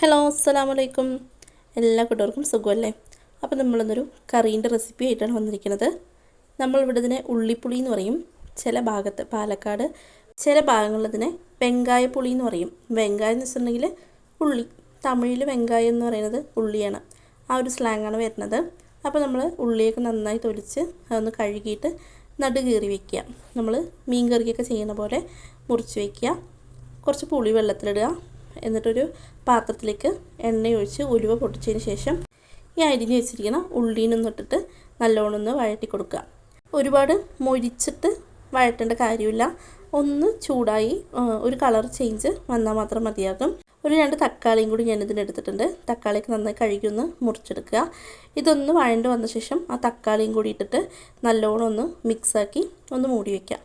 Hello അസ്സലാം വലൈക്കും എല്ലാ കൂട്ടുകാർക്കും സുഖമല്ലേ? അപ്പോൾ നമ്മളിന്നൊരു കറീന്റെ റെസിപ്പി ആയിട്ടാണ് വന്നിരിക്കുന്നത്. നമ്മളിവിടെ ഇതിനെ ഉള്ളിപ്പുളി എന്ന് പറയും. ചില ഭാഗത്ത് പാലക്കാട് ചില ഭാഗങ്ങളിൽ ഇതിനെ വെങ്കായപ്പുളി എന്ന് പറയും. വെങ്കായം എന്ന് വെച്ചിട്ടുണ്ടെങ്കിൽ ഉള്ളി തമിഴിൽ വെങ്കായം എന്ന് പറയുന്നത് ഉള്ളിയാണ്. ആ ഒരു സ്ലാങ്ങാണ് വരുന്നത്. അപ്പോൾ നമ്മൾ ഉള്ളിയൊക്കെ നന്നായി തൊലിച്ച് അതൊന്ന് കഴുകിയിട്ട് നടു കീറി വെക്കുക. നമ്മൾ മീൻ കറിയൊക്കെ ചെയ്യുന്ന പോലെ മുറിച്ച് വയ്ക്കുക കുറച്ച് പുളി വെള്ളത്തിലിടുക. എന്നിട്ടൊരു പാത്രത്തിലേക്ക് എണ്ണയൊഴിച്ച് ഉലുവ പൊട്ടിച്ചതിന് ശേഷം ഈ അരിഞ്ഞ് വെച്ചിരിക്കുന്ന ഉള്ളീനും ഇട്ടിട്ട് നല്ലോണം ഒന്ന് വഴറ്റി കൊടുക്കുക ഒരുപാട് മൊരിച്ചിട്ട് വഴറ്റേണ്ട കാര്യമില്ല. ഒന്ന് ചൂടായി ഒരു കളർ ചേഞ്ച് വന്നാൽ മാത്രം മതിയാകും. ഒരു രണ്ട് തക്കാളിയും കൂടി ഞാൻ ഇതിനെടുത്തിട്ടുണ്ട് തക്കാളിയൊക്കെ നന്നായി കഴുകി ഒന്ന് മുറിച്ചെടുക്കുക. ഇതൊന്ന് വഴണ്ട് വന്ന ശേഷം ആ തക്കാളിയും കൂടി ഇട്ടിട്ട് നല്ലോണം ഒന്ന് മിക്സാക്കി ഒന്ന് മൂടി വയ്ക്കുക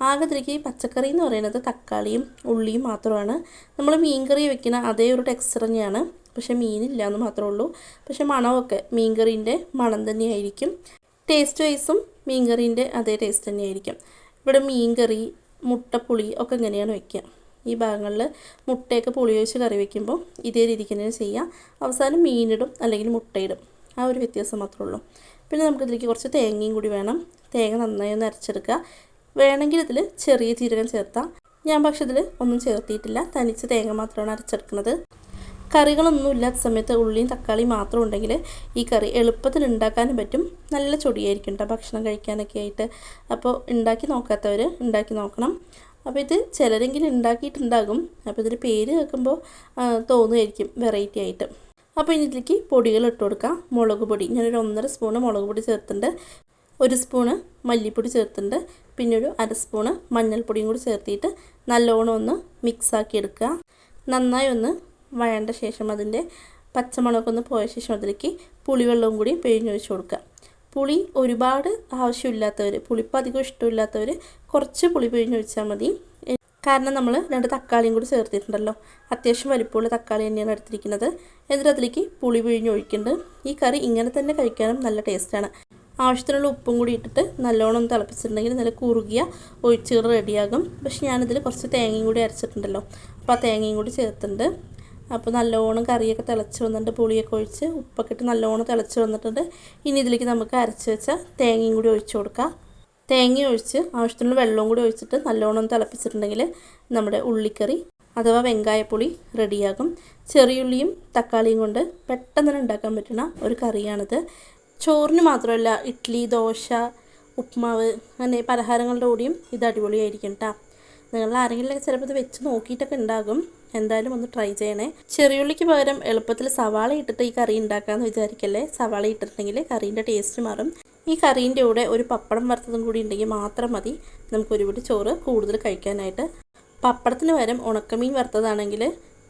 ആകെ ഇതിലേക്ക് പച്ചക്കറി എന്ന് പറയുന്നത് തക്കാളിയും ഉള്ളിയും മാത്രമാണ്. നമ്മൾ മീൻകറി വെക്കുന്ന അതേ ഒരു ടെക്സ്ചർ തന്നെയാണ്. പക്ഷേ മീനില്ല എന്ന് മാത്രമേ ഉള്ളൂ. പക്ഷേ മണമൊക്കെ മീൻകറീന്റെ മണം തന്നെയായിരിക്കും. ടേസ്റ്റ് വൈസും മീൻകറീന്റെ അതേ ടേസ്റ്റ് തന്നെയായിരിക്കും. ഇവിടെ മീൻകറി മുട്ടപ്പുളി ഒക്കെ ഇങ്ങനെയാണ് വെക്കുക? ഈ ഭാഗങ്ങളിൽ മുട്ടയൊക്കെ പുളി ഒഴിച്ച് കറി വെക്കുമ്പോൾ ഇതേ രീതിക്ക് തന്നെ ചെയ്യാം അവസാനം മീനിടും അല്ലെങ്കിൽ മുട്ടയിടും. ആ ഒരു വ്യത്യാസം മാത്രമേ ഉള്ളൂ. പിന്നെ നമുക്കിതിലേക്ക് കുറച്ച് തേങ്ങയും കൂടി വേണം. തേങ്ങ നന്നായി ഒന്ന് അരച്ചെടുക്കുക. വേണമെങ്കിൽ ഇതിൽ ചെറിയ ജീരകം ചേർത്താം. ഞാൻ പക്ഷെ ഇതിൽ ഒന്നും ചേർത്തിയിട്ടില്ല. തനിച്ച് തേങ്ങ മാത്രമാണ് അരച്ചെടുക്കുന്നത്. കറികളൊന്നും ഇല്ലാത്ത സമയത്ത് ഉള്ളിയും തക്കാളിയും മാത്രം ഉണ്ടെങ്കിൽ ഈ കറി എളുപ്പത്തിൽ ഉണ്ടാക്കാനും പറ്റും. നല്ല ചൊടിയായിരിക്കും കേട്ടോ ഭക്ഷണം കഴിക്കാനൊക്കെ ആയിട്ട്. അപ്പോൾ ഉണ്ടാക്കി നോക്കാത്തവർ ഉണ്ടാക്കി നോക്കണം. അപ്പോൾ ഇത് ചിലരെങ്കിലും ഉണ്ടാക്കിയിട്ടുണ്ടാകും. അപ്പോൾ ഇതിന്റെ പേര് കേൾക്കുമ്പോൾ തോന്നുമായിരിക്കും വെറൈറ്റി ആയിട്ട്. അപ്പോൾ ഇതിലേക്ക് പൊടികൾ ഇട്ട് കൊടുക്കാം. മുളക് പൊടി. ഞാനൊരു ഒന്നര സ്പൂണ് മുളക് പൊടി ചേർത്തിട്ടുണ്ട്. ഒരു സ്പൂണ് മല്ലിപ്പൊടി ചേർത്തിട്ടുണ്ട്. പിന്നെ ഒരു അര സ്പൂണ് മഞ്ഞൾപ്പൊടിയും കൂടി ചേർത്തിട്ട് നല്ലോണം ഒന്ന് മിക്സാക്കി എടുക്കുക. നന്നായി ഒന്ന് വഴണ്ട ശേഷം അതിന്റെ പച്ചമുളകൊക്കെ ഒന്ന് പോയ ശേഷം അതിലേക്ക് പുളിവെള്ളവും കൂടി പിഴിഞ്ഞൊഴിച്ച് കൊടുക്കുക. പുളി ഒരുപാട് ആവശ്യമില്ലാത്തവർ പുളിപ്പ് അധികം ഇഷ്ടമില്ലാത്തവർ കുറച്ച് പുളി പിഴിഞ്ഞൊഴിച്ചാൽ മതി. കാരണം നമ്മൾ രണ്ട് തക്കാളിയും കൂടി ചേർത്തിട്ടുണ്ടല്ലോ. അത്യാവശ്യം വലിപ്പമുള്ള തക്കാളി തന്നെയാണ് എടുത്തിരിക്കുന്നത്. എന്നിട്ട് അതിലേക്ക് പുളി പിഴിഞ്ഞൊഴിക്കുന്നുണ്ട് ഈ കറി ഇങ്ങനെ തന്നെ കഴിക്കാനും നല്ല ടേസ്റ്റാണ് ആവശ്യത്തിനുള്ള ഉപ്പും കൂടി ഇട്ടിട്ട് നല്ലോണം ഒന്ന് തിളപ്പിച്ചിട്ടുണ്ടെങ്കിൽ നല്ല കുറുകിയ ഒഴിച്ചുകൾ റെഡിയാകും. പക്ഷെ ഞാനിതിൽ കുറച്ച് തേങ്ങയും കൂടി അരച്ചിട്ടുണ്ടല്ലോ. അപ്പോൾ ആ തേങ്ങയും കൂടി ചേർത്തിട്ടുണ്ട്. അപ്പോൾ നല്ലോണം കറിയൊക്കെ തിളച്ച് വന്നിട്ട് പുളിയൊക്കെ ഒഴിച്ച് ഉപ്പൊക്കെ ഇട്ട് നല്ലോണം തിളച്ച് വന്നിട്ടുണ്ട്. ഇനി ഇതിലേക്ക് നമുക്ക് അരച്ച് വെച്ച തേങ്ങയും കൂടി ഒഴിച്ചു കൊടുക്കാം. തേങ്ങ ഒഴിച്ച് ആവശ്യത്തിനുള്ള വെള്ളവും കൂടി ഒഴിച്ചിട്ട് നല്ലോണം തിളപ്പിച്ചിട്ടുണ്ടെങ്കിൽ നമ്മുടെ ഉള്ളിക്കറി അഥവാ വെങ്കായപ്പൊളി റെഡിയാകും. ചെറിയുള്ളിയും തക്കാളിയും കൊണ്ട് പെട്ടെന്ന് തന്നെ ഉണ്ടാക്കാൻ പറ്റുന്ന ഒരു കറിയാണിത്. ചോറിന് മാത്രമല്ല ഇഡ്ഡലി ദോശ ഉപ്മാവ് അങ്ങനെ പലഹാരങ്ങളുടെ കൂടിയും ഇത് അടിപൊളിയായിരിക്കും കേട്ടോ നിങ്ങൾ ആരെങ്കിലും ചിലപ്പോൾ ഇത് വെച്ച് നോക്കിയിട്ടൊക്കെ ഉണ്ടാകും. എന്തായാലും ഒന്ന് ട്രൈ ചെയ്യണേ. ചെറിയുള്ളിക്ക് പകരം എളുപ്പത്തിൽ സവാള ഇട്ടിട്ട് ഈ കറി ഉണ്ടാക്കാമെന്ന് വിചാരിക്കല്ലേ? സവാള ഇട്ടിട്ടുണ്ടെങ്കിൽ കറീന്റെ ടേസ്റ്റ് മാറും. ഈ കറീന്റെ കൂടെ ഒരു പപ്പടം വറുത്തതും കൂടി ഉണ്ടെങ്കിൽ മാത്രം മതി. നമുക്ക് ഒരുപാട് ചോറ് കൂടുതൽ കഴിക്കാനായിട്ട്. പപ്പടത്തിന് പകരം ഉണക്കമീൻ വറുത്തതാണെങ്കിൽ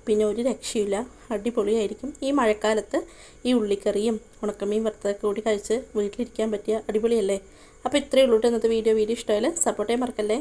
പിന്നെ ഒരു രക്ഷയില്ല. അടിപൊളിയായിരിക്കും. ഈ മഴക്കാലത്ത് ഈ ഉള്ളിക്കറിയും ഉണക്കമീൻ വറുത്തതൊക്കെ കൂടി കഴിച്ച് വീട്ടിലിരിക്കാൻ പറ്റിയ അടിപൊളിയല്ലേ? അപ്പോൾ ഇത്രയേ ഉള്ളൂ കേട്ടോ ഇന്നത്തെ വീഡിയോ. വീഡിയോ ഇഷ്ടമായാലും സപ്പോർട്ട് ചെയ്യാൻ മറക്കല്ലേ?